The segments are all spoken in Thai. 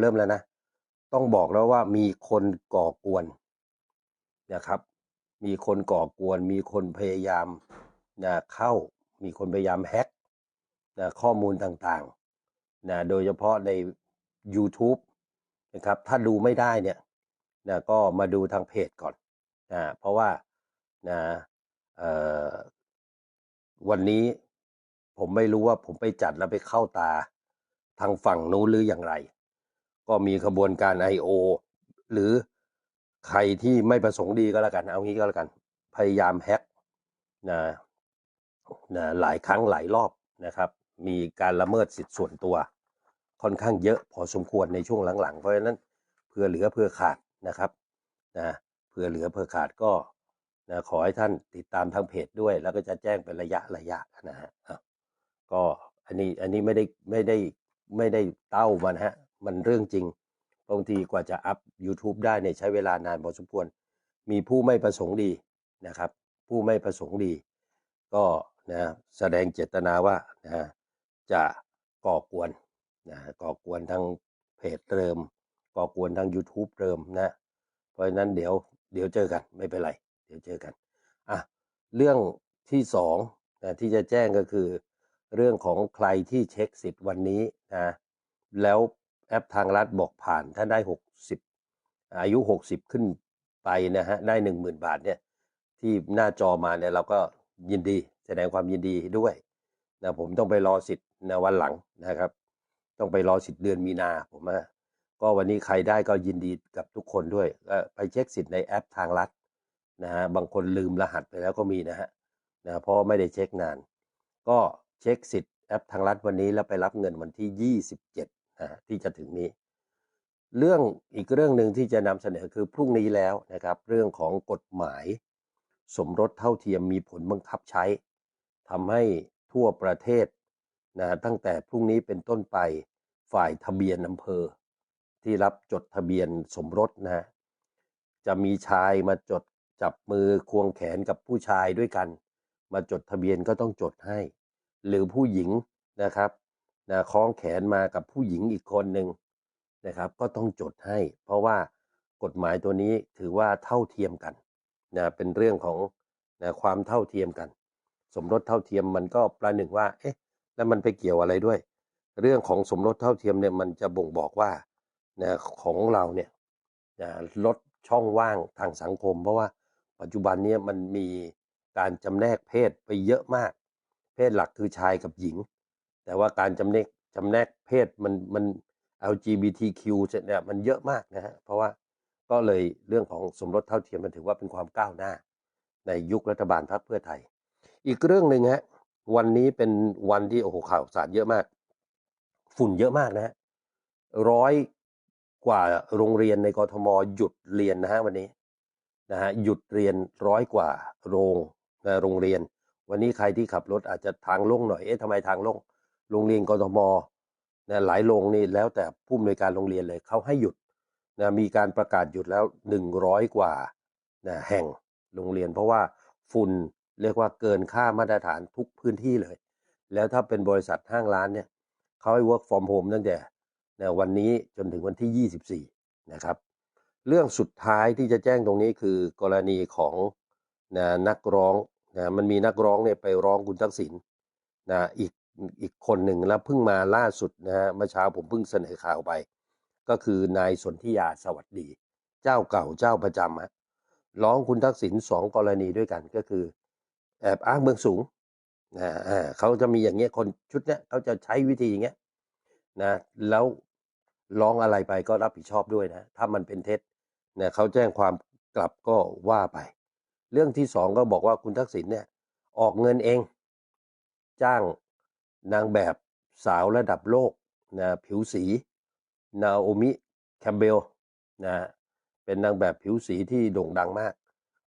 เริ่มแล้วนะ ต้องบอกแล้วว่ามีคนก่อกวนนะครับ มีคนก่อกวน มีคนพยายามนะเข้า มีคนพยายามแฮ็กนะข้อมูลต่างๆนะโดยเฉพาะใน YouTube นะครับ ถ้าดูไม่ได้เนี่ยนะก็มาดูทางเพจก่อนนะเพราะว่านะเอ่อวันนี้ผมไม่รู้ว่าผมไปจัดแล้วไปเข้าตาทางฝั่งนู้นหรืออย่างไร ก็มีขบวนการ I.O. หรือใครที่ไม่ประสงค์ดีก็แล้วกัน เอางี้ก็แล้วกัน พยายามแฮ็กนะนะหลายครั้งหลายรอบนะครับ มีการละเมิดสิทธิส่วนตัว ค่อนข้างเยอะพอสมควรในช่วงหลังๆ เพราะฉะนั้นเพื่อเหลือเพื่อขาดนะครับนะเพื่อเหลือเพื่อขาดก็นะขอให้ท่านติดตามทางเพจด้วย แล้วก็จะแจ้งเป็นระยะระยะนะฮะอะก็อันนี้อันนี้ไม่ได้ไม่ได้ไม่ได้เต้ามันฮะ มันเรื่องจริงบางทีกว่าจะอัพ YouTube ได้เนี่ยใช้เวลานานพอสมควร มีผู้ไม่ประสงค์ดีนะครับ ผู้ไม่ประสงค์ดี ก็นะแสดงเจตนาว่านะจะก่อกวนนะก่อกวนทางเพจเดิม ก่อกวนทาง YouTube เดิมนะ เพราะฉะนั้นเดี๋ยวเดี๋ยวเจอกันไม่เป็นไร เดี๋ยวเจอกันอะเรื่องที่สองนะที่จะแจ้งก็คือ เรื่องของใครที่เช็คสิทธิ์วันนี้นะแล้ว แอปทางรัฐบอกผ่านถ้าได้60อายุ60ขึ้นไปนะฮะได้10,000บาทเนี่ยที่หน้าจอมาเนี่ยเราก็ยินดีแสดงความยินดีด้วยนะผมต้องไปรอสิทธิ์ในวันหลังนะครับ ต้องไปรอสิทธิ์เดือนมีนาผมว่าก็วันนี้ใครได้ก็ยินดีกับทุกคนด้วยก็ไปเช็คสิทธิ์ในแอปทางรัฐนะฮะบางคนลืมรหัสไปแล้วก็มีนะฮะนะเพราะไม่ได้เช็คนาน ก็เช็คสิทธิ์แอปทางรัฐวันนี้แล้วไปรับเงินวันที่ 27 ที่จะถึงนี้ เรื่องอีกเรื่องหนึ่งที่จะนำเสนอคือพรุ่งนี้แล้วนะครับ เรื่องของกฎหมายสมรสเท่าเทียมมีผลบังคับใช้ทำให้ทั่วประเทศนะตั้งแต่พรุ่งนี้เป็นต้นไปฝ่ายทะเบียนอำเภอ ที่รับจดทะเบียนสมรสนะจะมีชายมาจดจับมือควงแขนกับผู้ชายด้วยกัน มาจดทะเบียนก็ต้องจดให้ หรือผู้หญิงนะครับ นะคล้องแขนมากับผู้หญิงอีกคนหนึ่งนะครับ ก็ต้องจดให้ เพราะว่ากฎหมายตัวนี้ถือว่าเท่าเทียมกันนะเป็นเรื่องของนะความเท่าเทียมกัน สมรสเท่าเทียมมันก็ประหนึ่งว่า เอ๊ะ แล้วมันไปเกี่ยวอะไรด้วย เรื่องของสมรสเท่าเทียมเนี่ยมันจะบ่งบอกว่านะของเราเนี่ยนะลดช่องว่างทางสังคม เพราะว่าปัจจุบันนี้มันมีการจำแนกเพศไปเยอะมาก เพศหลักคือชายกับหญิง แต่ว่าการจำแนกจำแนกเพศมันมัน LGBTQ เนี่ยมันเยอะมากนะฮะเพราะว่าก็เลยเรื่องของสมรสเท่าเทียมมันถือว่าเป็นความก้าวหน้า ในยุครัฐบาลพรรคเพื่อไทย อีกเรื่องหนึ่งฮะวันนี้เป็นวันที่โอ้โหข่าวสารเยอะมาก ฝุ่นเยอะมากนะฮะร้อยกว่าโรงเรียนในกรทมหยุดเรียนนะฮะวันนี้นะฮะหยุดเรียนร้อยกว่าโรงนะโรงเรียน วันนี้ใครที่ขับรถอาจจะทางโล่งหน่อยเอ๊ะทำไมทางโล่ง โรงเรียนกรทมนะหลายโรงนี่แล้วแต่ผู้อำนวยการโรงเรียนเลยเขาให้หยุดนะมีการประกาศหยุดแล้วหนึ่งร้อยกว่านะแห่งโรงเรียน เพราะว่าฝุ่นเรียกว่าเกินค่ามาตรฐานทุกพื้นที่เลย แล้วถ้าเป็นบริษัทห้างร้านเนี่ยเขาให้ work from home ตั้งแต่นะวันนี้จนถึงวันที่ 24 นะครับ เรื่องสุดท้ายที่จะแจ้งตรงนี้คือกรณีของนะนักร้องนะมันมีนักร้องเนี่ยไปร้องคุณทักษิณนะอีก อีกคนหนึ่งแล้วเพิ่งมาล่าสุดนะฮะเมื่อเช้าผมเพิ่งเสนอข่าวไป ก็คือนายสนธิยาสวัสดี เจ้าเก่าเจ้าประจำฮะร้องคุณทักษิณสองกรณีด้วยกันก็คือ แอบอ้างเมืองสูงนะอ่าเขาจะมีอย่างเงี้ยคนชุดเนี้ยเขาจะใช้วิธีอย่างเงี้ยนะแล้วร้องอะไรไปก็รับผิดชอบด้วยนะ ถ้ามันเป็นเท็จเนี่ยเขาแจ้งความกลับก็ว่าไป เรื่องที่สองก็บอกว่าคุณทักษิณเนี่ย ออกเงินเอง จ้าง นางแบบสาวระดับโลกนะผิวสีนาโอมิแคมเบลนะเป็นนางแบบผิวสีที่โด่งดังมาก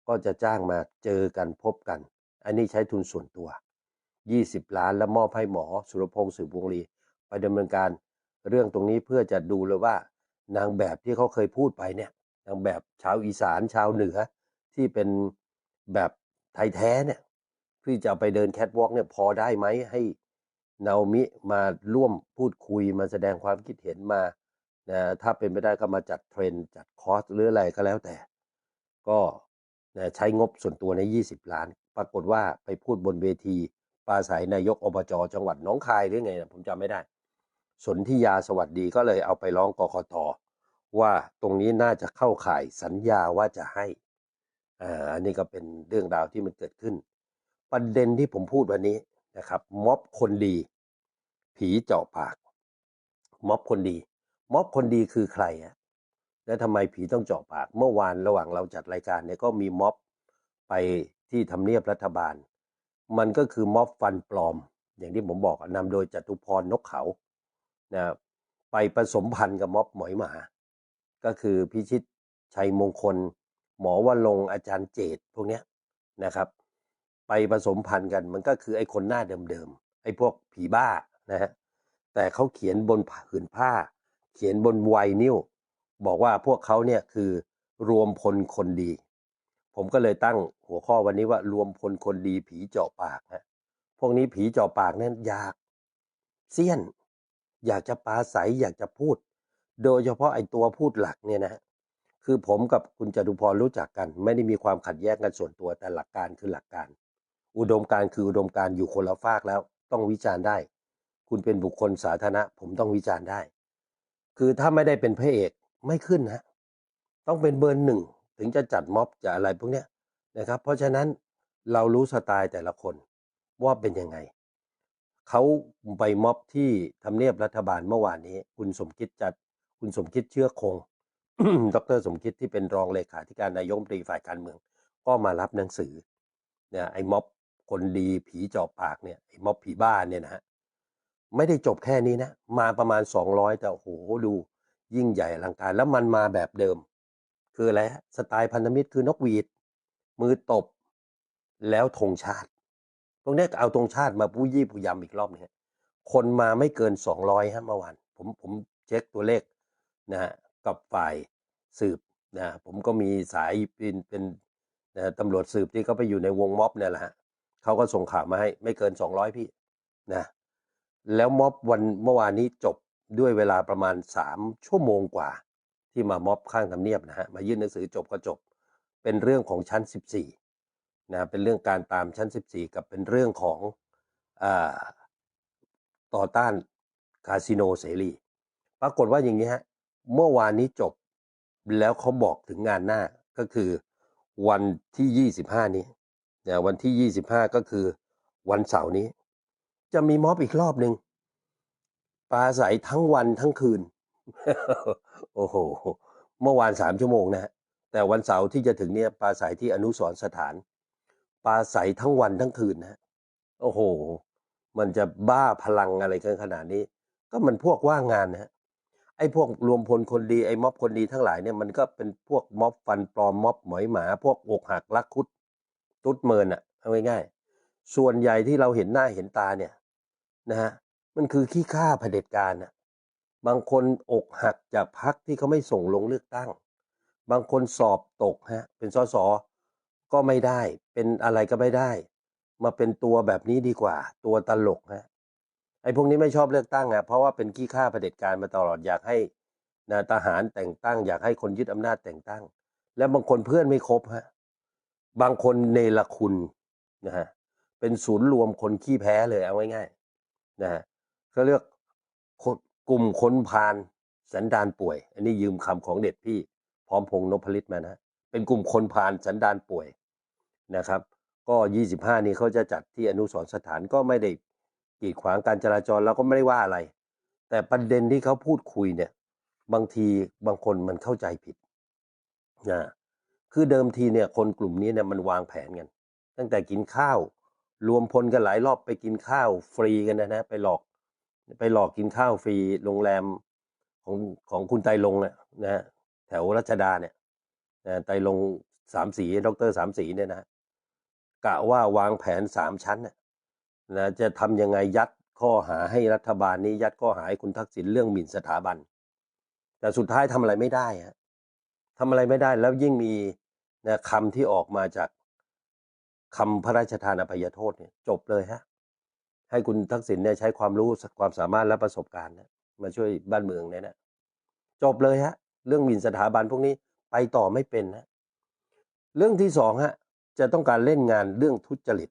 ก็จะจ้างมาเจอกันพบกัน อันนี้ใช้ทุนส่วนตัว 20 ล้านแล้วมอบให้หมอสุรพงศ์สืบวงลีไปดำเนินการเรื่องตรงนี้เพื่อจะดูเลยว่านางแบบที่เขาเคยพูดไปเนี่ยนางแบบชาวอีสานชาวเหนือที่เป็นแบบไทยแท้เนี่ยที่จะไปเดินแคทวอล์กเนี่ยพอได้ไหมให้ นาโอมิมาร่วมพูดคุยมาแสดงความคิดเห็นมานะถ้าเป็นไปได้ก็มาจัดเทรนจัดคอร์สหรืออะไรก็แล้วแต่ ก็นะใช้งบส่วนตัวใน 20 ล้าน ปรากฏว่าไปพูดบนเวทีปราศัยนายกอบจจังหวัดน้องคายหรือไงนะผมจำไม่ได้ สนธิยาสวัสดีก็เลยเอาไปร้องกกตว่าตรงนี้น่าจะเข้าข่ายสัญญาว่าจะให้อ่าอันนี้ก็เป็นเรื่องราวที่มันเกิดขึ้น ประเด็นที่ผมพูดวันนี้ นะครับม็อบคนดี ผีเจาะปาก ม็อบคนดี ม็อบคนดีคือใครอะแล้วทำไมผีต้องเจาะปาก เมื่อวานระหว่างเราจัดรายการเนี่ยก็มีม็อบไปที่ทำเนียบรัฐบาล มันก็คือม็อบฟันปลอม อย่างที่ผมบอกนำโดยจตุพรนกเขานะไปผสมพันธ์กับม็อบหมอยหมา ก็คือพิชิตชัยมงคล หมอวรงค์อาจารย์เจตพวกเนี้ยนะครับ ไปผสมพันธุ์กันมันก็คือไอ้คนหน้าเดิมๆไอ้พวกผีบ้านะฮะแต่เขาเขียนบนผืนผ้า เขียนบนไวนิลบอกว่าพวกเขาเนี่ยคือรวมพลคนดี ผมก็เลยตั้งหัวข้อวันนี้ว่ารวมพลคนดีผีเจาะปากนะพวกนี้ผีเจาะปากนั้นอยากเสี้ยน อยากจะปาศัยอยากจะพูด โดยเฉพาะไอ้ตัวพูดหลักเนี่ยนะฮะคือผมกับคุณจตุพรรู้จักกัน ไม่ได้มีความขัดแย้งกันส่วนตัวแต่หลักการคือหลักการ อุดมการคืออุดมการอยู่คนละฝากแล้ว ต้องวิจารณ์ได้ คุณเป็นบุคคลสาธารณะ ผมต้องวิจารณ์ได้ คือถ้าไม่ได้เป็นพระเอกไม่ขึ้นนะต้องเป็นเบอร์หนึ่งถึงจะจัดม็อบจะอะไรพวกเนี้ยนะครับ เพราะฉะนั้นเรารู้สไตล์แต่ละคนว่าเป็นยังไงเขาไปม็อบที่ทำเนียบรัฐบาลเมื่อวานนี้ คุณสมคิดจัด คุณสมคิดเชื่อคง ดรสมคิดที่เป็นรองเลขาธิการนายกรัฐมนตรีฝ่ายการเมือง ก็มารับหนังสือเนี่ยไอ้ม็อบ คนดีผีเจอบปากเนี่ยไอ้ม็อบผีบ้านเนี่ยนะฮะไม่ได้จบแค่นี้นะ มาประมาณ 200 แต่โอ้โหดูยิ่งใหญ่อลังการแล้วมันมาแบบเดิม คืออะไรฮะสไตล์พันธมิตรคือนกหวีด มือตบ แล้วธงชาติตรงนี้เอาธงชาติมาปู้ยี่ปู้ยำอีกรอบหนึงคนมาไม่เกิน 200ฮะเมื่อวานผมผมเช็คตัวเลขนะฮะกับฝ่ายสืบนะผมก็มีสายเป็นเป็นนะตำรวจสืบที่เขาไปอยู่ในวงม็อบเนี่ยแหละฮะ เขาก็ส่งข่าวมาให้ ไม่เกิน200พี่นะแล้วม็อบวันเมื่อวานนี้จบด้วยเวลาประมาณ3ชั่วโมงกว่า ที่มาม็อบข้างทำเนียบนะฮะมายื่นหนังสือจบก็จบ เป็นเรื่องของชั้น14นะเป็นเรื่องการตามชั้น14กับเป็นเรื่องของอต่อต้านคาสิโนเสรีปรากฏว่าอย่างนี้ฮะเมื่อวานนี้จบแล้วเขาบอกถึงงานหน้าก็คือวันที่ 25 นี้ นะวันที่ 25 ก็คือวันเสาร์นี้ จะมีม็อบอีกรอบหนึ่งปลาใสทั้งวันทั้งคืน โอ้โห เมื่อวานสามชั่วโมงนะฮะแต่วันเสาร์ที่จะถึงเนี่ยปลาใสที่อนุสรสถานปลาใสทั้งวันทั้งคืนนะฮะโอ้โห มันจะบ้าพลังอะไรกันขนาดนี้ ก็มันพวกว่างงานนะฮะไอ้พวกรวมพลคนดีไอ้ม็อบคนดีทั้งหลายเนี่ยมันก็เป็นพวกม็อบฟันปลอมม็อบหมอยหมา พวกอกหักลักคุด ตุ๊ดเมินอะเอาง่ายๆส่วนใหญ่ที่เราเห็นหน้าเห็นตาเนี่ยนะฮะมันคือขี้ข้าเผด็จการอะบางคนอกหักจากพักที่เขาไม่ส่งลงเลือกตั้ง บางคนสอบตกฮะเป็นสสก็ไม่ได้เป็นอะไรก็ไม่ได้ มาเป็นตัวแบบนี้ดีกว่า ตัวตลกฮะไอ้พวกนี้ไม่ชอบเลือกตั้งอะเพราะว่าเป็นขี้ข้าเผด็จการมาตลอดอยากให้นะทหารแต่งตั้ง อยากให้คนยึดอำนาจแต่งตั้ง แล้วบางคนเพื่อนไม่ครบฮะ บางคนเนรคุณนะฮะเป็นศูนย์รวมคนขี้แพ้เลยเอาง่ายๆนะฮะเขาเรียกกลุ่มคนพาลสันดานป่วย อันนี้ยืมคำของเด็ดพี่ พร้อมพงษ์นพลิตมานะเป็นกลุ่มคนพาลสันดานป่วยนะครับ ก็ 25 นี้เขาจะจัดที่อนุสรสถานก็ไม่ได้กีดขวางการจราจรแล้วก็ไม่ได้ว่าอะไร แต่ประเด็นที่เขาพูดคุยเนี่ย บางทีบางคนมันเข้าใจผิดนะ คือเดิมทีเนี่ยคนกลุ่มนี้เนี่ยมันวางแผนกัน ตั้งแต่กินข้าว รวมพลกันหลายรอบไปกินข้าวฟรีกันนะนะไปหลอก ไปหลอกกินข้าวฟรีโรงแรมของของคุณไตลงเนี่ยนะแถวรัชดาเนี่ยนะไตลงสามสีดรสามสีเนี่ยนะกะว่าวางแผนสามชั้นนะนะจะทำยังไงยัดข้อหาให้รัฐบาลนี้ยัดข้อหาให้คุณทักษิณเรื่องหมิ่นสถาบัน แต่สุดท้ายทำอะไรไม่ได้ฮะ ทำอะไรไม่ได้แล้วยิ่งมีนะคำที่ออกมาจากคำพระราชทานอภัยโทษเนี่ยจบเลยฮะให้คุณทักษิณเนี่ยใช้ความรู้ความสามารถและประสบการณ์นะมาช่วยบ้านเมืองเนี่ยนะจบเลยฮะ เรื่องหมิ่นสถาบันพวกนี้ไปต่อไม่เป็นนะเรื่องที่สองฮะจะต้องการเล่นงานเรื่องทุจริต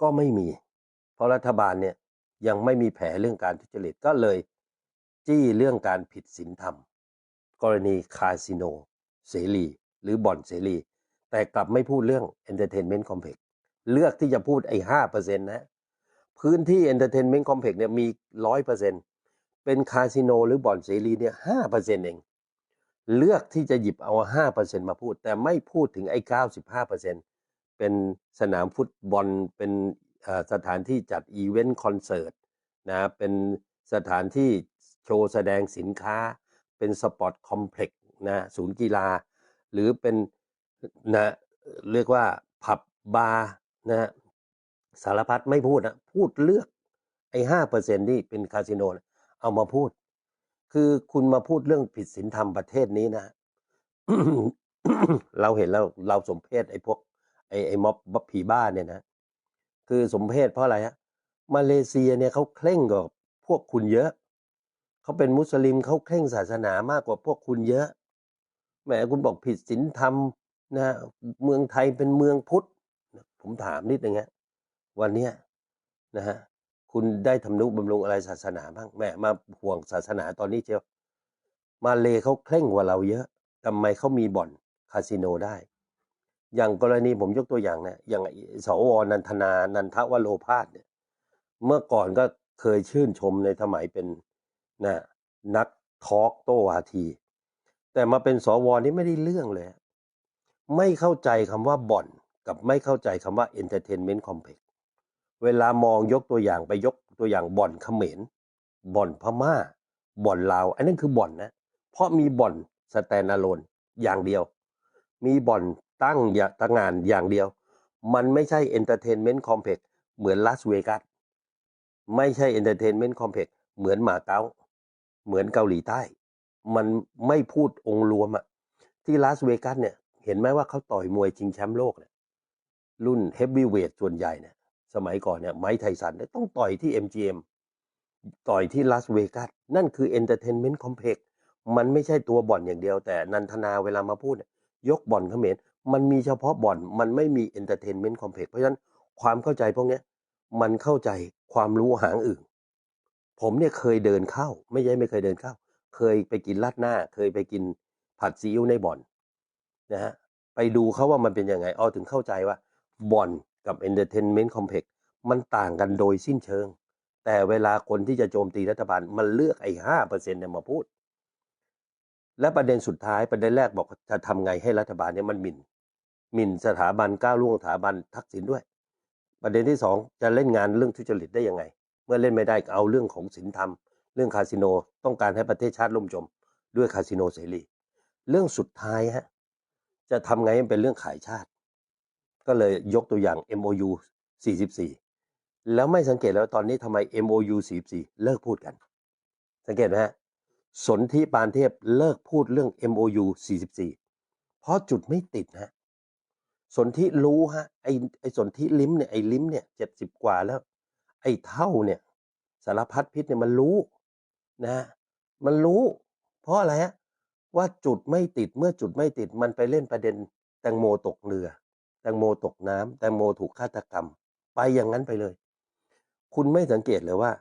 ก็ไม่มี เพราะรัฐบาลเนี่ยยังไม่มีแผลเรื่องการทุจริตก็เลย จี้เรื่องการผิดศีลธรรม กรณีคาสิโนเสรี หรือบ่อนเสรี แต่กลับไม่พูดเรื่อง Entertainment Complex เลือกที่จะพูดไอ้ห้าเปอร์เซ็นต์นะพื้นที่ Entertainment Complex เนี่ยมีร้อยเปอร์เซ็นต์เป็นคาสิโนหรือบ่อนเสรีเนี่ยห้าเปอร์เซ็นต์เอง เลือกที่จะหยิบเอาห้าเปอร์เซ็นต์มาพูด แต่ไม่พูดถึงไอ้เก้าสิบห้าเปอร์เซ็นต์เป็นสนามฟุตบอลเป็นสถานที่จัดอีเวนต์คอนเสิร์ตนะเป็นสถานที่โชว์แสดงสินค้า เป็นสปอร์ตคอมเพล็กซ์นะศูนย์กีฬา หรือเป็นนะเรียกว่าผับบาร์นะสารพัดไม่พูดนะพูดเลือกไอ้ห้าเปอร์เซ็นที่เป็นคาสิโนนะเอามาพูด คือคุณมาพูดเรื่องผิดศีลธรรมประเทศนี้นะ เราเห็นแล้วเราสมเพศไอ้พวกไอ้ไอ้ม็อบบผีบ้าเนี่ยนะ คือสมเพศเพราะอะไรฮะมาเลเซียเนี่ยเขาเคร่งกว่าพวกคุณเยอะ เขาเป็นมุสลิมเขาเคร่งศาสนามากกว่าพวกคุณเยอะแหมคุณบอกผิดศีลธรรมนะเมืองไทยเป็นเมืองพุทธผมถามนิดนึงฮะวันเนี้ยนะฮะคุณได้ทำนุบำรุงอะไรศาสนาบ้างแหมมาห่วงศาสนาตอนนี้เชียวมาเลเขาเคร่งกว่าเราเยอะทำไมเขามีบ่อนคาสิโนได้ อย่างกรณีผมยกตัวอย่างนะอย่างสวนันทนานันทวโรพาสเนี่ยเมื่อก่อนก็เคยชื่นชมในสมัยเป็น นะนักทอล์กโต้วาที แต่มาเป็นสวนี่ไม่ได้เรื่องเลย ไม่เข้าใจคำว่าบ่อน กับไม่เข้าใจคำว่า entertainment complex เวลามองยกตัวอย่างไปยกตัวอย่างบ่อนเขมรบ่อนพม่าบ่อนลาว อันนั้นคือบ่อนนะ เพราะมีบ่อนสแตนอะโลนอย่างเดียว มีบ่อนตั้งอย่าตั้งงานอย่างเดียว มันไม่ใช่ entertainment complex เหมือนลาสเวกัสไม่ใช่ entertainment complex เหมือนหมาเก๊า เหมือนเกาหลีใต้ มันไม่พูดองค์รวมอะที่ลาสเวกัสเนี่ย เห็นไหมว่าเขาต่อยมวยชิงแชมป์โลกเนี่ยรุ่นเฮฟวีเวทส่วนใหญ่เนี่ยสมัยก่อนเนี่ยไมค์ไทสันต้องต่อยที่ MGM ต่อยที่ลาสเวกัสนั่นคือ Entertainment Complex มันไม่ใช่ตัวบ่อนอย่างเดียว แต่นันทนาเวลามาพูดเนี่ยยกบ่อนเขมรมันมีเฉพาะบ่อน มันไม่มี Entertainment Complex เพราะฉะนั้นความเข้าใจพวกนี้มันเข้าใจความรู้หางอื่น ผมเนี่ยเคยเดินเข้า ไม่ใช่ไม่เคยเดินเข้า เคยไปกินลาดหน้า เคยไปกินผัดซีอิ๊วในบ่อนนะฮะไปดูเขาว่ามันเป็นยังไงเอาถึงเข้าใจว่าบ่อนกับ Entertainment Complex มันต่างกันโดยสิ้นเชิง แต่เวลาคนที่จะโจมตีรัฐบาลมันเลือกไอ้ห้าเปอร์เซ็นต์เนี่ยมาพูด และประเด็นสุดท้ายประเด็นแรกบอกจะทำไงให้รัฐบาลเนี่ยมันหมิ่นหมิ่นสถาบันก้าวล่วงสถาบันทักษิณด้วย ประเด็นที่สองจะเล่นงานเรื่องทุจริตได้ยังไง มื่อเล่นไม่ได้ก็เอาเรื่องของศีลธรรม เรื่องคาสิโนต้องการให้ประเทศชาติล่มจม ด้วยคาสิโนเสรี เรื่องสุดท้ายฮะจะทำไงเป็นเรื่องขายชาติ ก็เลยยกตัวอย่าง MOU 44 แล้วไม่สังเกตแล้วตอนนี้ทำไม MOU 44 เลิกพูดกัน สังเกตไหมฮะสนธิปานเทพเลิกพูดเรื่อง MOU 44 เพราะจุดไม่ติดฮะสนธิรู้ฮะไอไอสนธิลิ้มเนี่ยไอลิ้มเนี่ยเจ็ดสิบกว่าแล้ว ไอ้เท่าเนี่ยสารพัดพิษเนี่ยมันรู้นะมันรู้ เพราะอะไรฮะว่าจุดไม่ติดเมื่อจุดไม่ติดมันไปเล่นประเด็นแตงโมตกเรือ แตงโมตกน้ำแตงโมถูกฆาตกรรม ไปอย่างนั้นไปเลย คุณไม่สังเกตเลยว่า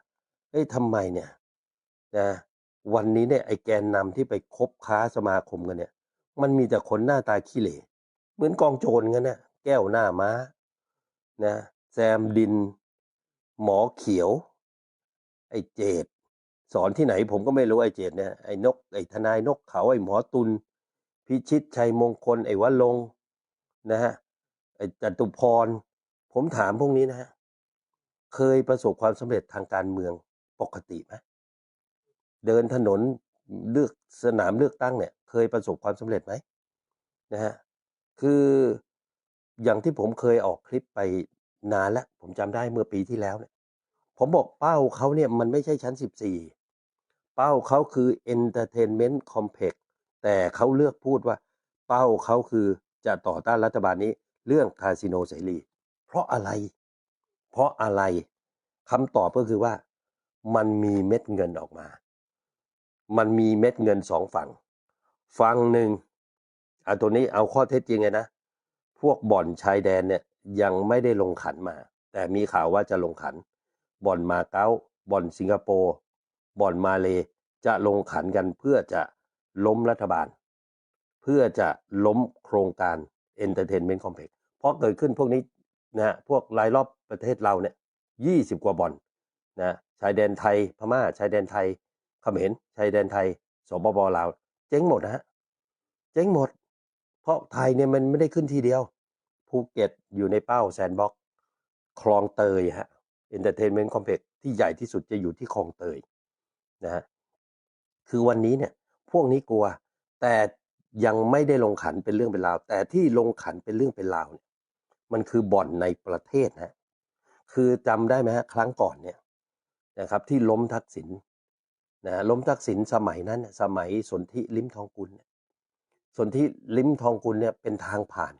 เฮ้ยทำไมเนี่ยนะวันนี้เนี่ยไอ้แกนนำที่ไปคบค้าสมาคมกันเนี่ย มันมีแต่คนหน้าตาขี้เหร่เหมือนกองโจรกันเนี่ยแก้วหน้าม้านะแซมดิน หมอเขียว ไอ้เจดสอนที่ไหนผมก็ไม่รู้ไอ้เจดเนี่ยไอ้นกไอ้ทนายนกเขาไอ้หมอตุลพิชิตชัยมงคล ไอ้วัลงนะฮะไอ้จตุพร ผมถามพวกนี้นะฮะเคยประสบความสำเร็จทางการเมืองปกติไหมเดินถนนเลือกสนามเลือกตั้งเนี่ย เคยประสบความสำเร็จไหมนะฮะคืออย่างที่ผมเคยออกคลิปไปนานแล้ว ผมจำได้เมื่อปีที่แล้วเนี่ย ผมบอกเป้าเขาเนี่ยมันไม่ใช่ชั้น 14 เป้าเขาคือ entertainment complex แต่เขาเลือกพูดว่า เป้าเขาคือจะต่อต้านรัฐบาลนี้เรื่องคาสิโนเสรี เพราะอะไร เพราะอะไรคำตอบก็คือว่า มันมีเม็ดเงินออกมา มันมีเม็ดเงินสองฝั่ง ฝั่งหนึ่งเอาตัวนี้เอาข้อเท็จจริงเลยนะ พวกบ่อนชายแดนเนี่ยยังไม่ได้ลงขันมา แต่มีข่าวว่าจะลงขัน บ่อนมาเก๊าบ่อนสิงคโปร์บ่อนมาเลจะลงขันกันเพื่อจะล้มรัฐบาล เพื่อจะล้มโครงการ Entertainment Complex เพราะเกิดขึ้นพวกนี้นะพวกรายรอบประเทศเราเนี่ยยี่สิบกว่าบ่อนนะชายแดนไทยพม่าชายแดนไทยเขมรชายแดนไทยสปปลาวเจ๊งหมดนะฮะเจ๊งหมด เพราะไทยเนี่ยมันไม่ได้ขึ้นทีเดียว ภูเก็ตอยู่ในเป้าแซนด์บ็อกคลองเตยฮะ Entertainment Complex ที่ใหญ่ที่สุดจะอยู่ที่คลองเตยนะฮะคือวันนี้เนี่ยพวกนี้กลัว แต่ยังไม่ได้ลงขันเป็นเรื่องเป็นราว แต่ที่ลงขันเป็นเรื่องเป็นราวเนี่ยมันคือบ่อนในประเทศฮะคือจำได้ไหมฮะครั้งก่อนเนี่ยนะครับที่ล้มทักษิณนะล้มทักษิณสมัยนั้นสมัยสนธิลิ้มทองกุลสนธิลิ้มทองกุลเนี่ยเป็นทางผ่าน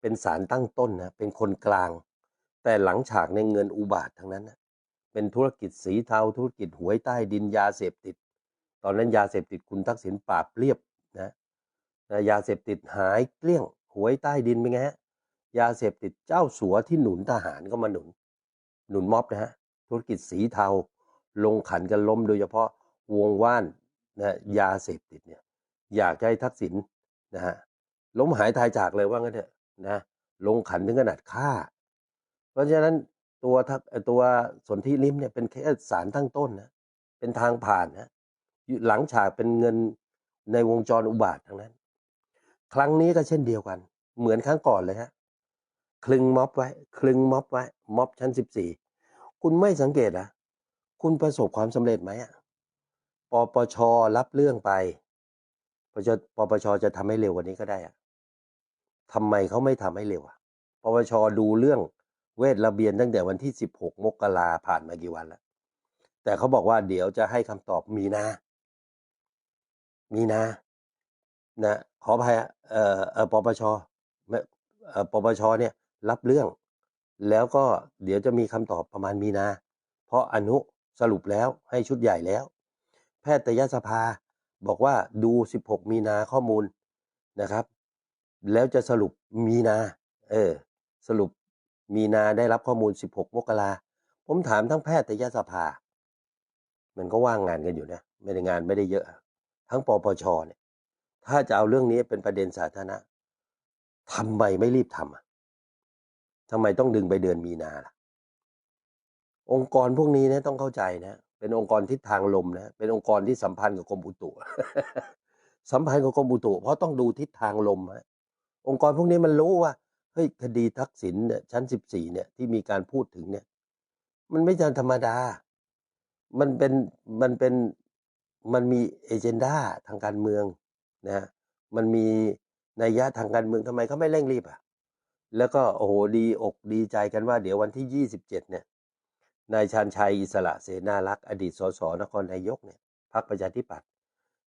เป็นสารตั้งต้นนะเป็นคนกลาง แต่หลังฉากในเงินอุบาททั้งนั้นนะเป็นธุรกิจสีเทาธุรกิจหวยใต้ดินยาเสพติด ตอนนั้นยาเสพติดคุณทักษิณปราบเรียบนะนะยาเสพติดหายเกลี้ยงหวยใต้ดินเป็นไงฮะยาเสพติดเจ้าสัวที่หนุนทหารก็มาหนุน หนุนม็อบนะฮะธุรกิจสีเทาลงขันกันล้มโดยเฉพาะวงว่านนะยาเสพติดเนี่ยอยากให้ทักษิณนะฮะล้มหายตายจากเลยว่างั้นเถอะนะลงขันถึงขนาดฆ่า เพราะฉะนั้นตัวทักตัวสนธิลิมเนี่ยเป็นแค่สารตั้งต้นนะเป็นทางผ่านนะหลังฉากเป็นเงินในวงจรอุบาททั้งนั้น ครั้งนี้ก็เช่นเดียวกัน เหมือนครั้งก่อนเลยฮะคลึงม็อบไว้ คลึงม็อบไว้ ม็อบชั้นสิบสี่คุณไม่สังเกตเหรอะคุณประสบความสำเร็จไหมอะปปชรับเรื่องไปปปชปปชจะทำให้เร็วกว่านี้ก็ได้อะทำไมเขาไม่ทำให้เร็วอะปปชดูเรื่อง เวทระเบียนตั้งแต่วันที่สิบหกมกราผ่านมากี่วันแล้ว แต่เขาบอกว่าเดี๋ยวจะให้คำตอบมีนา มีนา นะ ขออภัยเอ่อเอ่อปปชเอ่อปปชเนี่ย รับเรื่อง แล้วก็เดี๋ยวจะมีคำตอบประมาณมีนา เพราะอนุสรุปแล้วให้ชุดใหญ่แล้ว แพทยสภาบอกว่าดู 16 มีนาข้อมูลนะครับ แล้วจะสรุปมีนา เออ สรุป มีนาได้รับข้อมูล 16 มกราผมถามทั้งแพทยสภา มันก็ว่างงานกันอยู่นะ ไม่ได้งานไม่ได้เยอะ ทั้งปปชเนี่ย ถ้าจะเอาเรื่องนี้เป็นประเด็นสาธารณะทำไมไม่รีบทำอะทำไมต้องดึงไปเดือนมีนาล่ะ องค์กรพวกนี้นี่ยต้องเข้าใจนะ เป็นองค์กรทิศทางลมนะ เป็นองค์กรที่สัมพันธ์กับกรมอุตุ สัมพันธ์กับกรมอุตุ เพราะต้องดูทิศทางลมฮะองค์กรพวกนี้มันรู้ว่า เฮ้ยคดีทักษิณเนี่ยชั้นสิบสี่เนี่ยที่มีการพูดถึงเนี่ย มันไม่ใช่ธรรมดา มันเป็นมันเป็นมันมีเอเจนดาทางการเมืองนะมันมีนัยยะทางการเมืองทำไมเขาไม่เร่งรีบอะแล้วก็โอ้โหดีอกดีใจกันว่า เดี๋ยววันที่ยี่สิบเจ็ดเนี่ยนายชาญชัยอิสระเสนารักษ์อดีตสสนครนายกเนี่ยพรรคประชาธิปัตย์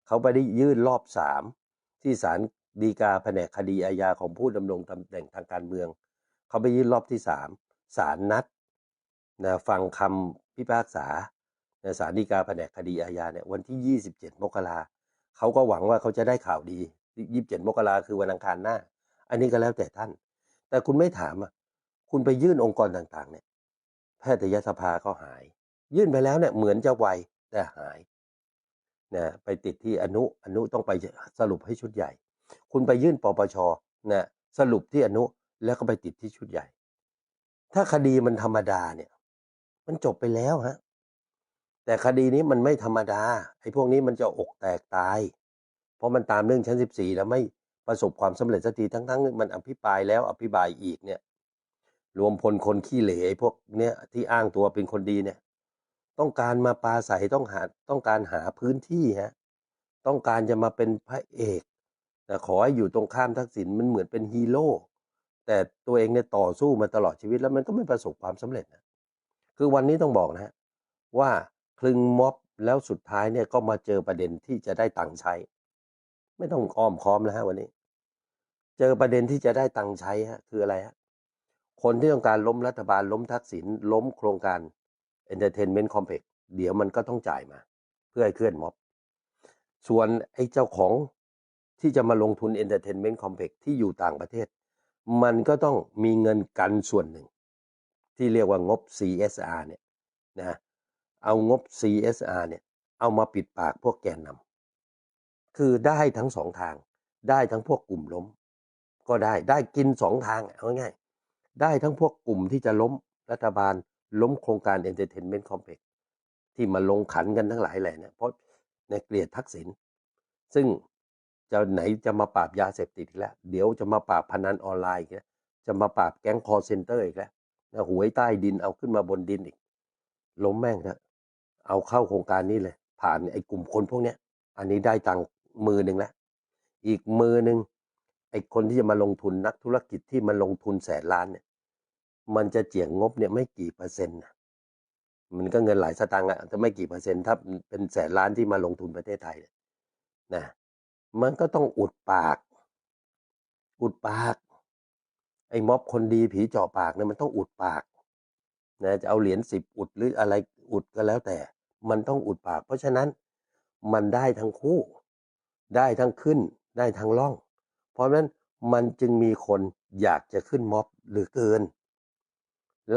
เขาไปได้ยื่นรอบสามที่ศาล ฎีกาแผนกคดีอาญาของผู้ดำรงตำแหน่งทางการเมือง เขาไปยื่นรอบที่สามศาลนัดนะฟังคำพิพากษาในศาลฎีกาแผนกคดีอาญาเนี่ยวันที่ 27 มกราเขาก็หวังว่าเขาจะได้ข่าวดี 27 มกราคือวันอังคารหน้า อันนี้ก็แล้วแต่ท่าน แต่คุณไม่ถามอะคุณไปยื่นองค์กรต่างๆ เนี่ย แพทยสภาก็หาย ยื่นไปแล้วเนี่ยเหมือนจะไวแต่หายนะไปติดที่อนุอนุต้องไปสรุปให้ชุดใหญ่ คุณไปยื่นปปชนะสรุปที่อนุแล้วก็ไปติดที่ชุดใหญ่ ถ้าคดีมันธรรมดาเนี่ย มันจบไปแล้วฮะแต่คดีนี้มันไม่ธรรมดาไอ้พวกนี้มันจะอกแตกตาย เพราะมันตามเรื่องชั้นสิบสี่แล้วไม่ประสบความสำเร็จสักทีทั้งๆมันอภิปรายแล้วอภิปรายอีกเนี่ย รวมพลคนขี้เหร่ไอ้พวกเนี้ยที่อ้างตัวเป็นคนดีเนี่ย ต้องการมาปราศัยต้องหาต้องการหาพื้นที่ฮะต้องการจะมาเป็นพระเอก แต่ขอให้อยู่ตรงข้ามทักษิณมันเหมือนเป็นฮีโร่แต่ตัวเองเนี่ยต่อสู้มาตลอดชีวิตแล้วมันก็ไม่ประสบความสำเร็จนะคือวันนี้ต้องบอกนะฮะว่าคลึงม็อบแล้วสุดท้ายเนี่ยก็มาเจอประเด็นที่จะได้ตังค์ใช้ ไม่ต้องอ้อมค้อมแล้วฮะวันนี้ เจอประเด็นที่จะได้ตังค์ใช้ฮะคืออะไรฮะคนที่ต้องการล้มรัฐบาลล้มทักษิณล้มโครงการ Entertainment Complex เดี๋ยวมันก็ต้องจ่ายมา เพื่อให้เคลื่อนม็อบ ส่วนไอ้เจ้าของ ที่จะมาลงทุน Entertainment Complex ที่อยู่ต่างประเทศ มันก็ต้องมีเงินกันส่วนหนึ่ง ที่เรียกว่างบ CSR เนี่ยนะเอางบ CSR เนี่ยเอามาปิดปากพวกแกนนำคือได้ทั้งสองทาง ได้ทั้งพวกกลุ่มล้ม ก็ได้ได้กินสองทางเอาง่ายๆได้ทั้งพวกกลุ่มที่จะล้มรัฐบาลล้มโครงการ Entertainment Complex ที่มาลงขันกันทั้งหลายแหล่เนี่ยเพราะในเกลียดทักษิณซึ่ง จะไหนจะมาปราบยาเสพติดอีกแล้ว เดี๋ยวจะมาปราบพนันออนไลน์อีกแล้วจะมาปราบแก๊งคอร์เซนเตอร์อีกแล้วหวยใต้ดินเอาขึ้นมาบนดินอีก ล้มแม่งเถอะเอาเข้าโครงการนี้เลย ผ่านไอ้กลุ่มคนพวกเนี้ย อันนี้ได้ตังค์มือหนึ่งแล้ว อีกมือหนึ่งไอ้คนที่จะมาลงทุนนักธุรกิจที่มาลงทุนแสนล้านเนี่ย มันจะเจียงงบเนี่ยไม่กี่เปอร์เซ็นต์นะมันก็เงินหลายสตางค์อะจะไม่กี่เปอร์เซ็นต์ถ้าเป็นแสนล้านที่มาลงทุนประเทศไทยนะ มันก็ต้องอุดปาก อุดปาก ไอ้ม็อบคนดีผีเจาะปากเนี่ยมันต้องอุดปากนะจะเอาเหรียญสิบอุดหรืออะไรอุดก็แล้วแต่ มันต้องอุดปาก เพราะฉะนั้นมันได้ทั้งคู่ ได้ทั้งขึ้น ได้ทั้งล่อง เพราะฉะนั้นมันจึงมีคนอยากจะขึ้นม็อบหรือเกิน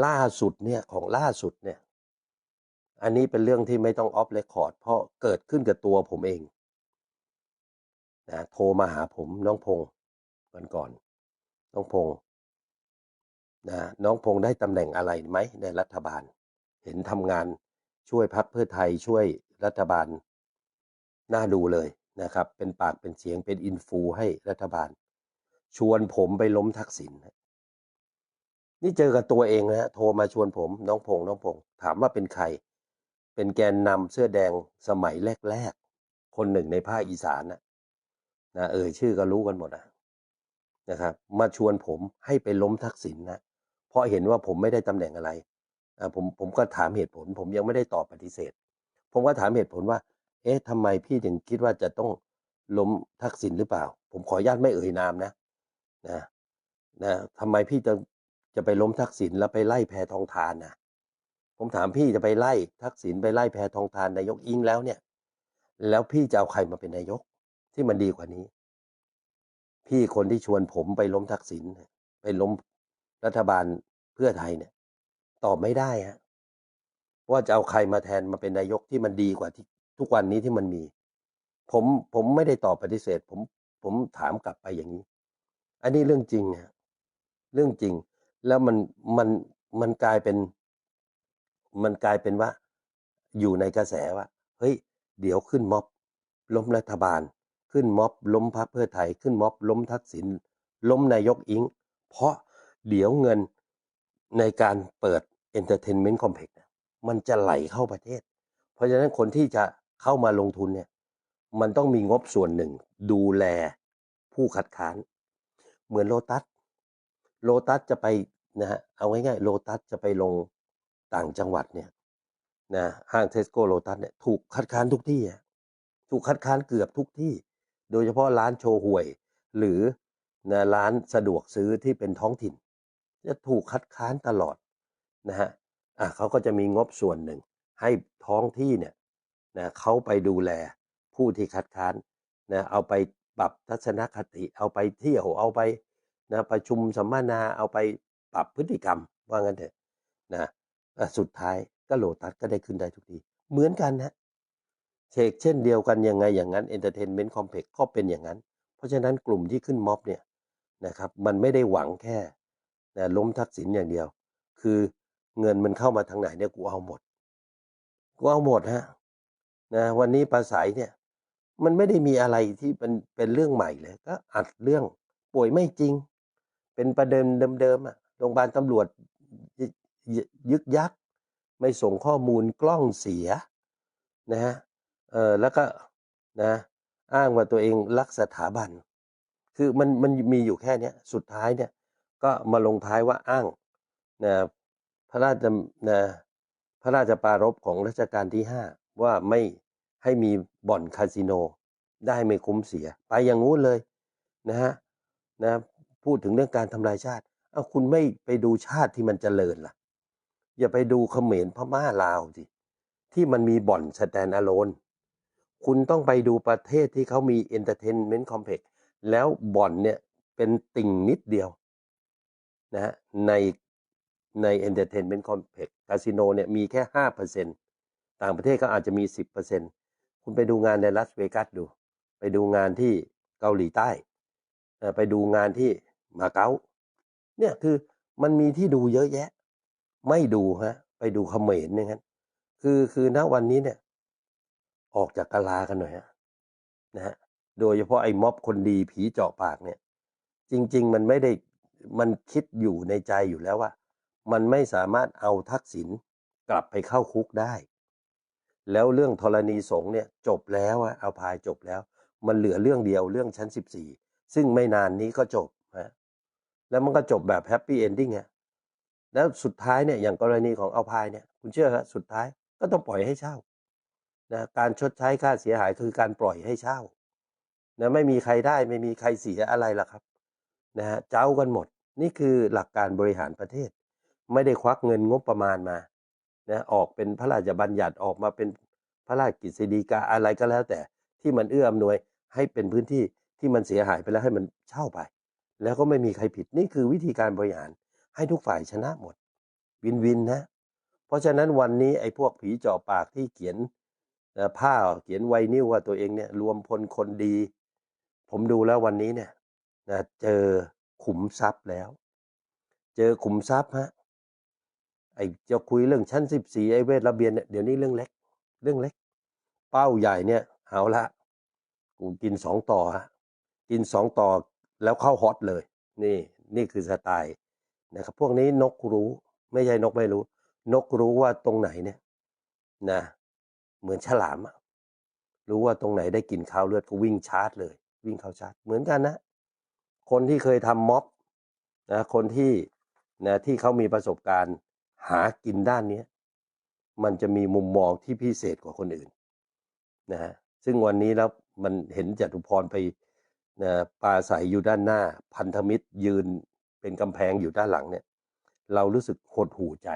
ล่าสุดเนี่ยของล่าสุดเนี่ย อันนี้เป็นเรื่องที่ไม่ต้องออฟเรคคอร์ดเพราะเกิดขึ้นกับตัวผมเอง นะโทรมาหาผมน้องพงศ์วันก่อน น้องพงศ์นะน้องพงศ์ได้ตำแหน่งอะไรไหมในรัฐบาล เห็นทำงานช่วยพักเพื่อไทยช่วยรัฐบาล น่าดูเลยนะครับ เป็นปากเป็นเสียงเป็นอินฟูให้รัฐบาล ชวนผมไปล้มทักษิณนี่เจอกับตัวเองนะโทรมาชวนผมน้องพงศ์น้องพงศ์ถามว่าเป็นใคร เป็นแกนนำเสื้อแดงสมัยแรก ๆ คนหนึ่งในภาคอีสานนะ นะเออชื่อก็รู้กันหมดนะนะครับ มาชวนผมให้ไปล้มทักษิณนะเพราะเห็นว่าผมไม่ได้ตำแหน่งอะไรอ่าผมผมก็ถามเหตุผล ผมยังไม่ได้ตอบปฏิเสธ ผมก็ถามเหตุผลว่า เอ๊ะทำไมพี่ถึงคิดว่าจะต้องล้มทักษิณหรือเปล่า ผมขออนุญาตไม่เอ่ยนามนะนะนะทำไมพี่จะจะไปล้มทักษิณแล้วไปไล่แพทองทานนะผมถามพี่จะไปไล่ทักษิณไปไล่แพทองทานนายกอิงแล้วเนี่ย แล้วพี่จะเอาใครมาเป็นนายก ที่มันดีกว่านี้ พี่คนที่ชวนผมไปล้มทักษิณไปล้มรัฐบาลเพื่อไทยเนี่ย ตอบไม่ได้ฮะว่าจะเอาใครมาแทนมาเป็นนายกที่มันดีกว่าที่ทุกวันนี้ที่มันมี ผมผมไม่ได้ตอบปฏิเสธ ผมผมถามกลับไปอย่างนี้ อันนี้เรื่องจริงฮะเรื่องจริง แล้วมันมันมันกลายเป็น มันกลายเป็นว่า อยู่ในกระแสว่า เฮ้ย เดี๋ยวขึ้นม็อบล้มรัฐบาล ขึ้นม็อบล้มพรรคเพื่อไทยขึ้นม็อบล้มทักษิณล้มนายกอิง เพราะเดี๋ยวเงินในการเปิด Entertainment Complex เนี่ยมันจะไหลเข้าประเทศ เพราะฉะนั้นคนที่จะเข้ามาลงทุนเนี่ย มันต้องมีงบส่วนหนึ่ง ดูแลผู้คัดค้าน เหมือนโลตัสโลตัสจะไปนะฮะเอาง่ายๆโลตัสจะไปลงต่างจังหวัดเนี่ยนะห้างเทสโก้โลตัสเนี่ยถูกคัดค้านทุกที่ถูกคัดค้านเกือบทุกที่ โดยเฉพาะร้านโชห่วย หรือนะร้านสะดวกซื้อที่เป็นท้องถิ่น จะถูกคัดค้านตลอดนะฮะอะเขาก็จะมีงบส่วนหนึ่ง ให้ท้องที่เนี่ยนะเขาไปดูแลผู้ที่คัดค้านนะเอาไปปรับทัศนคติ เอาไปเที่ยวเอาไปนะประชุมสัมมนาเอาไปปรับพฤติกรรมว่างั้นเถอะนะสุดท้ายก็โลตัสก็ได้ขึ้นได้ทุกที เหมือนกันนะ เชกเช่นเดียวกันยังไงอย่างนั้น Entertainment Complex ก็เป็นอย่างนั้น เพราะฉะนั้นกลุ่มที่ขึ้นม็อบเนี่ยนะครับมันไม่ได้หวังแค่นะล้มทักษิณอย่างเดียว คือเงินมันเข้ามาทางไหนเนี่ยกูเอาหมดกูเอาหมดฮะนะวันนี้ปราศัยเนี่ยมันไม่ได้มีอะไรที่เป็นเป็นเรื่องใหม่เลยก็อัดเรื่องป่วยไม่จริง เป็นประเด็นเดิมๆอะโรงพยาบาลตำรวจยยยึกยักไม่ส่งข้อมูลกล้องเสียนะฮะ เออแล้วก็นะอ้างว่าตัวเองรักสถาบัน คือมันมันมีอยู่แค่เนี้ยสุดท้ายเนี่ยก็มาลงท้ายว่าอ้างนะพระราชนะพระราชปรารภของรัชกาลที่ห้าว่าไม่ให้มีบ่อนคาสิโนได้ไม่คุ้มเสีย ไปอย่างงู้นเลยนะฮะนะพูดถึงเรื่องการทำลายชาติเอาคุณไม่ไปดูชาติที่มันเจริญล่ะ อย่าไปดูเขมรพม่าลาวสิที่มันมีบ่อนสแตนอะโลน คุณต้องไปดูประเทศที่เขามี entertainment complex แล้วบ่อนเนี่ยเป็นติ่งนิดเดียวนะฮะในใน entertainment complex คาสิโนเนี่ยมีแค่ห้าเปอร์เซ็นต่างประเทศก็อาจจะมีสิบเปอร์เซ็นคุณไปดูงานในลาสเวกัสดู ไปดูงานที่เกาหลีใต้ ไปดูงานที่มาเก๊าเนี่ยคือมันมีที่ดูเยอะแยะ ไม่ดูฮะ ไปดูเขมรเนี่ยครับคือคือณวันนี้เนี่ย ออกจากกะลากันหน่อยฮะนะฮะโดยเฉพาะไอ้ม็อบคนดีผีเจาะปากเนี่ย จริง ๆ มันไม่ได้มันคิดอยู่ในใจอยู่แล้วว่า มันไม่สามารถเอาทักษิณกลับไปเข้าคุกได้ แล้วเรื่องธรณีสงเนี่ยจบแล้วอะเอาพายจบแล้ว มันเหลือเรื่องเดียวเรื่องชั้นสิบสี่ซึ่งไม่นานนี้ก็จบฮะแล้วมันก็จบแบบแฮปปี้เอนดิ้งอะแล้วสุดท้ายเนี่ยอย่างกรณีของเอาพายเนี่ย คุณเชื่อครับสุดท้ายก็ต้องปล่อยให้เช่า นะการชดใช้ค่าเสียหายคือการปล่อยให้เช่านะไม่มีใครได้ไม่มีใครเสียอะไรล่ะครับนะฮะเจ้ากันหมด นี่คือหลักการบริหารประเทศ ไม่ได้ควักเงินงบประมาณมานะออกเป็นพระราชบัญญัติออกมาเป็นพระราชกฤษฎีกาอะไรก็แล้ว แต่ที่มันเอื้ออำนวยให้เป็นพื้นที่ที่มันเสียหายไปแล้วให้มันเช่าไป แล้วก็ไม่มีใครผิดนี่คือวิธีการบริหารให้ทุกฝ่ายชนะหมด วินวินนะ เพราะฉะนั้นวันนี้ไอ้พวกผีเจาะปากที่เขียน ผ้าเขียนไวนิ้วว่าตัวเองเนี่ยรวมพลคนดี ผมดูแล้ววันนี้เนี่ยนะเจอขุมทรัพย์แล้ว เจอขุมทรัพย์ฮะไอ้จะคุยเรื่องชั้นสิบสี่ไอ้เวทระเบียนเนี่ยเดี๋ยวนี้เรื่องเล็ก เรื่องเล็ก เป้าใหญ่เนี่ยเอาละกูกินสองต่อฮะกินสองต่อแล้วเข้าฮอตเลย นี่นี่คือสไตล์นะครับพวกนี้นกรู้ไม่ใช่นกไม่รู้ นกรู้ว่าตรงไหนเนี่ยนะ เหมือนฉลามรู้ว่าตรงไหนได้กลินข้าวเลือดก็วิ่งชาร์จเลย วิ่งเข้าชาร์จเหมือนกันนะ คนที่เคยทำม็อบนะคนที่นะที่เขามีประสบการณ์หากินด้านเนี้ยมันจะมีมุมมองที่พิเศษกว่าคนอื่นนะฮะซึ่งวันนี้แล้วมันเห็นจตุพรไปนะปราศัยอยู่ด้านหน้า พันธมิตรยืนเป็นกำแพงอยู่ด้านหลังเนี่ย เรารู้สึกหดหูใจ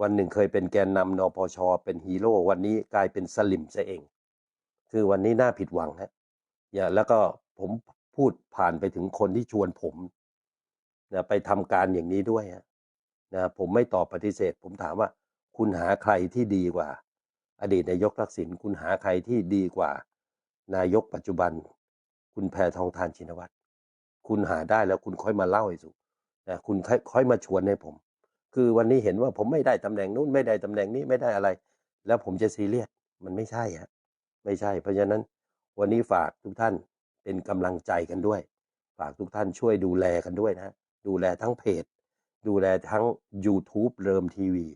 วันหนึ่งเคยเป็นแกนนำนปช เป็นฮีโร่วันนี้กลายเป็นสลิมซะเอง คือวันนี้น่าผิดหวังฮะอย่าแล้วก็ผมพูดผ่านไปถึงคนที่ชวนผมนะไปทำการอย่างนี้ด้วยฮะนะผมไม่ตอบปฏิเสธ ผมถามว่า คุณหาใครที่ดีกว่า อดีตนายกทักษิณคุณหาใครที่ดีกว่า นายกปัจจุบัน คุณแพทองทานชินวัตรคุณหาได้แล้วคุณค่อยมาเล่าให้สุนะคุณค่อยค่อยมาชวนให้ผม คือวันนี้เห็นว่าผมไม่ได้ตำแหน่งนู้นไม่ได้ตำแหน่งนี้ไม่ได้อะไร แล้วผมจะซีเรียสมันไม่ใช่ฮะไม่ใช่ เพราะฉะนั้นวันนี้ฝากทุกท่านเป็นกำลังใจกันด้วย ฝากทุกท่านช่วยดูแลกันด้วยนะดูแลทั้งเพจ ดูแลทั้ง YouTube เริมทีวี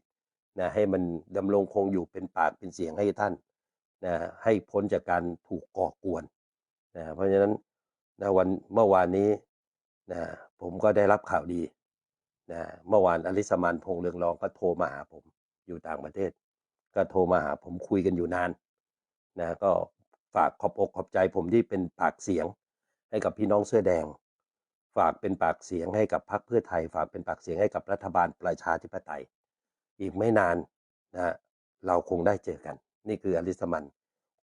นะให้มันดำรงคงอยู่เป็นปากเป็นเสียงให้ท่านนะให้พ้นจากการถูกก่อกวนนะเพราะฉะนั้นนะวันเมื่อวานนี้นะผมก็ได้รับข่าวดี นะเมื่อวานอลิสมานพงเรืองรองก็โทรมาหาผมอยู่ต่างประเทศ ก็โทรมาหาผมคุยกันอยู่นานนะก็ฝากขอบอกขอบใจผมที่เป็นปากเสียงให้กับพี่น้องเสื้อแดง ฝากเป็นปากเสียงให้กับพรรคเพื่อไทย ฝากเป็นปากเสียงให้กับรัฐบาลประชาธิปไตย อีกไม่นานนะฮะเราคงได้เจอกัน นี่คืออลิสมัน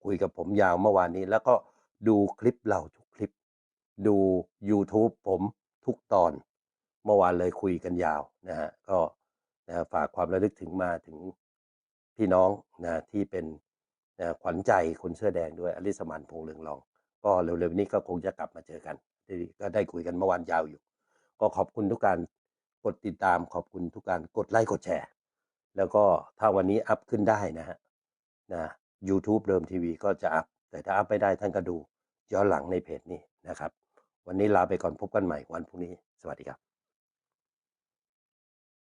คุยกับผมยาวเมื่อวานนี้ แล้วก็ดูคลิปเราทุกคลิป ดู YouTube ผมทุกตอน เมื่อวานเลยคุยกันยาวนะฮะก็นะฝากความระลึกถึงมาถึงพี่น้องนะที่เป็นนะขวัญใจคนเสื้อแดงด้วยอลิสมันพงเรืองรอง ก็เร็วๆนี้ก็คงจะกลับมาเจอกันก็ได้คุยกันเมื่อวานยาวอยู่ ก็ขอบคุณทุกการกดติดตามขอบคุณทุกการกดไลค์กดแชร์ แล้วก็ถ้าวันนี้อัพขึ้นได้นะฮะนะ YouTube เริ่มทีวีก็จะอัพ แต่ถ้าอัพไม่ได้ท่านก็ดูย้อนหลังในเพจนี้นะครับ วันนี้ลาไปก่อนพบกันใหม่วันพรุ่งนี้ สวัสดีครับ